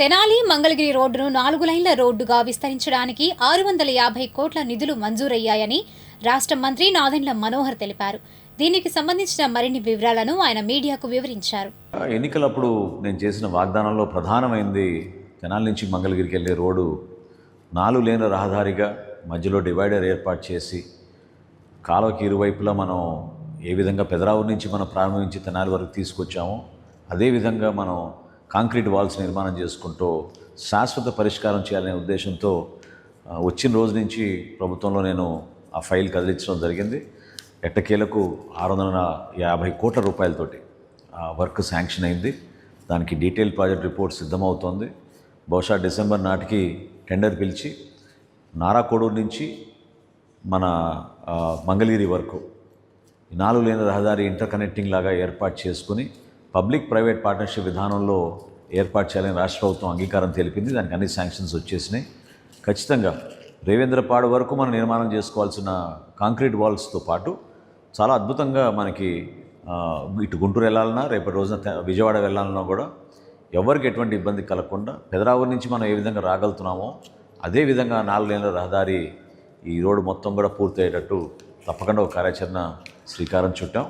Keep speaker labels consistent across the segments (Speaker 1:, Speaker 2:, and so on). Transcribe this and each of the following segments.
Speaker 1: తెనాలి మంగళగిరి రోడ్డును నాలుగు లైన్ల రోడ్డుగా విస్తరించడానికి ఆరు వందల యాభై కోట్ల నిధులు మంజూరయ్యాయని రాష్ట్ర మంత్రి నాదెండ్ల మనోహర్ తెలిపారు. దీనికి సంబంధించిన మరిన్ని వివరాలను ఆయన మీడియాకు వివరించారు.
Speaker 2: ఎన్నికలప్పుడు నేను చేసిన వాగ్దానంలో ప్రధానమైంది తెనాలి నుంచి మంగళగిరికి వెళ్ళే రోడ్డు నాలుగు లేన్ల రహదారిగా మధ్యలో డివైడర్ ఏర్పాటు చేసి కాలువకి ఇరువైపులా మనం ఏ విధంగా పెదరావు నుంచి మనం ప్రారంభించి తెనాలి వరకు తీసుకొచ్చామో అదేవిధంగా మనం కాంక్రీట్ వాల్స్ నిర్మాణం చేసుకుంటూ శాశ్వత పరిష్కారం చేయాలనే ఉద్దేశంతో వచ్చిన రోజు నుంచి ప్రభుత్వంలో నేను ఆ ఫైల్ కదిలించడం జరిగింది. ఎట్టకేలకు ఆరు వందల యాభై కోట్ల రూపాయలతోటి ఆ వర్క్ శాంక్షన్ అయింది. దానికి డీటెయిల్ ప్రాజెక్ట్ రిపోర్ట్ సిద్ధమవుతోంది. బహుశా డిసెంబర్ నాటికి టెండర్ పిలిచి నారాకోడూరు నుంచి మన మంగళగిరి వరకు ఈ నాలుగు లేని రహదారి ఇంటర్ కనెక్టింగ్ లాగా ఏర్పాటు చేసుకుని పబ్లిక్ ప్రైవేట్ పార్ట్నర్షిప్ విధానంలో ఏర్పాటు చేయాలని రాష్ట్ర ప్రభుత్వం అంగీకారం తెలిపింది. దానికి అన్ని శాంక్షన్స్ వచ్చేసినాయి. ఖచ్చితంగా రేవేంద్రపాడు వరకు మనం నిర్మాణం చేసుకోవాల్సిన కాంక్రీట్ వాల్స్తో పాటు చాలా అద్భుతంగా మనకి ఇటు గుంటూరు వెళ్ళాలన్నా రేపటి రోజున విజయవాడ వెళ్ళాలన్నా కూడా ఎవరికి ఎటువంటి ఇబ్బంది కలగకుండా పెదరావూరు నుంచి మనం ఏ విధంగా రాగలుగుతున్నామో అదే విధంగా నాలుగు నెలల రహదారి ఈ రోడ్డు మొత్తం కూడా పూర్తయ్యేటట్టు తప్పకుండా ఒక కార్యాచరణ శ్రీకారం చుట్టాం.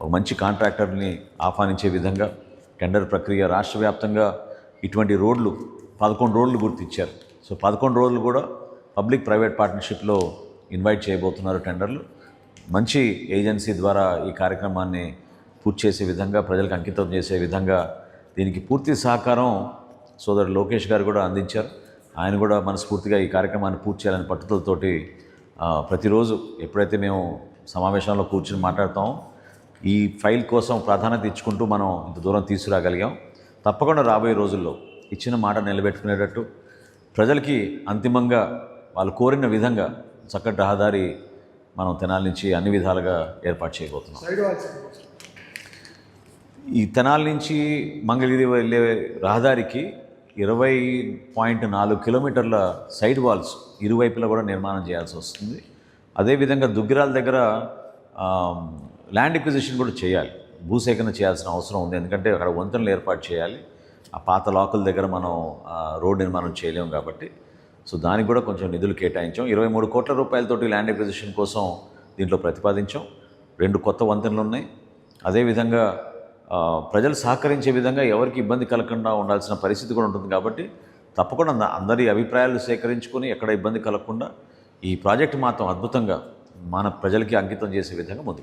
Speaker 2: ఒక మంచి కాంట్రాక్టర్ని ఆహ్వానించే విధంగా టెండర్ ప్రక్రియ రాష్ట్ర వ్యాప్తంగా ఇటువంటి రోడ్లు పదకొండు రోడ్లు గుర్తించారు. సో పదకొండు రోడ్లు కూడా పబ్లిక్ ప్రైవేట్ పార్ట్నర్షిప్లో ఇన్వైట్ చేయబోతున్నారు టెండర్లు. మంచి ఏజెన్సీ ద్వారా ఈ కార్యక్రమాన్ని పూర్తి చేసే విధంగా ప్రజలకు అంకితం చేసే విధంగా దీనికి పూర్తి సహకారం సోదరు లోకేష్ గారు కూడా అందించారు. ఆయన కూడా మనస్ఫూర్తిగా ఈ కార్యక్రమాన్ని పూర్తి చేయాలని పట్టుదలతోటి ప్రతిరోజు ఎప్పుడైతే మేము సమావేశంలో కూర్చుని మాట్లాడతామో ఈ ఫైల్ కోసం ప్రాధాన్యత ఇచ్చుకుంటూ మనం ఇంత దూరం తీసుకురాగలిగాం. తప్పకుండా రాబోయే రోజుల్లో ఇచ్చిన మాట నిలబెట్టుకునేటట్టు ప్రజలకి అంతిమంగా వాళ్ళు కోరిన విధంగా చక్కటి రహదారి మనం తెనాలి నుంచి అన్ని విధాలుగా ఏర్పాటు చేయబోతున్నాం. ఈ తెనాల నుంచి మంగళగిరి వెళ్ళే రహదారికి ఇరవై పాయింట్ నాలుగు కిలోమీటర్ల సైడ్ వాల్స్ ఇరువైపులా కూడా నిర్మాణం చేయాల్సి వస్తుంది. అదేవిధంగా దుగ్గిరాల దగ్గర ల్యాండ్ ఎక్విజిషన్ కూడా చేయాలి. భూసేకరణ చేయాల్సిన అవసరం ఉంది. ఎందుకంటే అక్కడ వంతెనలు ఏర్పాటు చేయాలి. ఆ పాత లాకుల దగ్గర మనం రోడ్ నిర్మాణం చేయలేము కాబట్టి. సో దానికి కూడా కొంచెం నిధులు కేటాయించాం. ఇరవై మూడు కోట్ల రూపాయలతోటి ల్యాండ్ ఎక్విజిషన్ కోసం దీంట్లో ప్రతిపాదించాం. రెండు కొత్త వంతెనలు ఉన్నాయి. అదేవిధంగా ప్రజలు సహకరించే విధంగా ఎవరికి ఇబ్బంది కలగకుండా ఉండాల్సిన పరిస్థితి కూడా ఉంటుంది కాబట్టి తప్పకుండా అందరి అభిప్రాయాలు సేకరించుకొని ఎక్కడ ఇబ్బంది కలగకుండా ఈ ప్రాజెక్ట్ మాత్రం అద్భుతంగా మన ప్రజలకి అంకితం చేసే విధంగా ముందుకు